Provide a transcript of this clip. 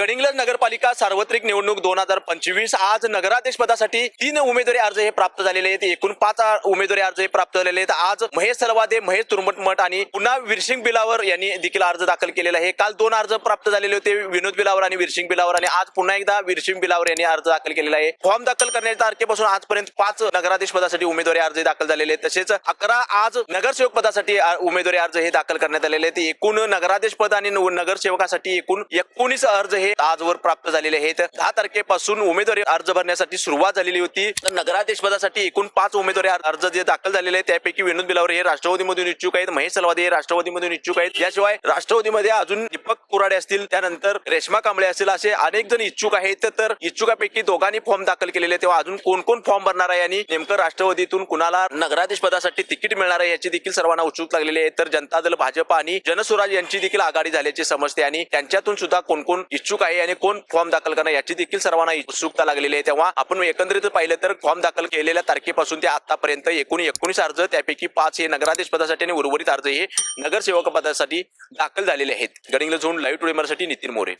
गडिंग्लज नगरपालिका सार्वत्रिक निवडणूक दोन हजार पंचवीस आज नगराध्यक्ष पदासाठी तीन उमेदवारी अर्ज हे प्राप्त झालेले आहेत. एकूण पाच उमेदवारी अर्ज हे प्राप्त झालेले आहेत. आज महेश सलवादे महेश तुरमटमठ आणि पुन्हा विरसिंग बिलावर यांनी देखील अर्ज दाखल केलेला आहे. काल दोन अर्ज प्राप्त झालेले होते. विनोद बिलावर आणि विरसिंग बिलावर आणि आज पुन्हा एकदा विरसिंग बिलावर यांनी अर्ज दाखल केलेला आहे. फॉर्म दाखल करण्याच्या तारखेपासून आजपर्यंत पाच नगराध्यक्ष पदासाठी उमेदवारी अर्ज दाखल झालेले आहेत. तसेच अकरा आज नगरसेवक पदासाठी उमेदवारी अर्ज हे दाखल करण्यात आलेले आहेत. एकूण नगराध्यक्ष पद आणि नगरसेवकासाठी एकूण एकोणीस अर्ज हे आजवर प्राप्त झालेले आहेत. दहा तारखेपासून उमेदवारी अर्ज भरण्यासाठी सुरुवात झालेली होती. तर नगराध्यक्ष पदासाठी एकूण पाच उमेदवारी अर्ज जे दाखल झालेले आहेत त्यापैकी विनोद बिलावर हे राष्ट्रवादीमधून इच्छुक आहेत महेश सलवादे हे राष्ट्रवादीमधून इच्छुक आहेत. याशिवाय राष्ट्रवादीमध्ये अजून दीपक कुराडे असतील त्यानंतर रेश्मा कांबळे असतील असे अनेक जण इच्छुक आहेत. तर इच्छुकापैकी दोघांनी फॉर्म दाखल केलेले तेव्हा अजून कोण कोण फॉर्म भरणार आहे आणि नेमकं राष्ट्रवादीतून कुणाला नगराध्यक्ष पदासाठी तिकीट मिळणार आहे याची देखील सर्वांना उत्सुक लागलेली आहे. तर जनता दल भाजप आणि जनस्वराज यांची देखील आघाडी झाल्याचे समजते आणि त्यांच्यातून सुद्धा कोण कोण इच्छुक आहे आणि कोण फॉर्म दाखल करणार याची देखील सर्वांना उत्सुकता लागलेली आहे. तेव्हा आपण एकंदरीत पाहिलं तर फॉर्म दाखल केलेल्या तारखेपासून ते आतापर्यंत एकूण एकोणीस अर्ज त्यापैकी पाच हे नगराध्यक्ष पदासाठी आणि उर्वरित अर्ज हे नगरसेवक पदासाठी दाखल झालेले आहेत. गडिंगला झोन लाईव्ह टुडेमरसाठी नितीन मोरे.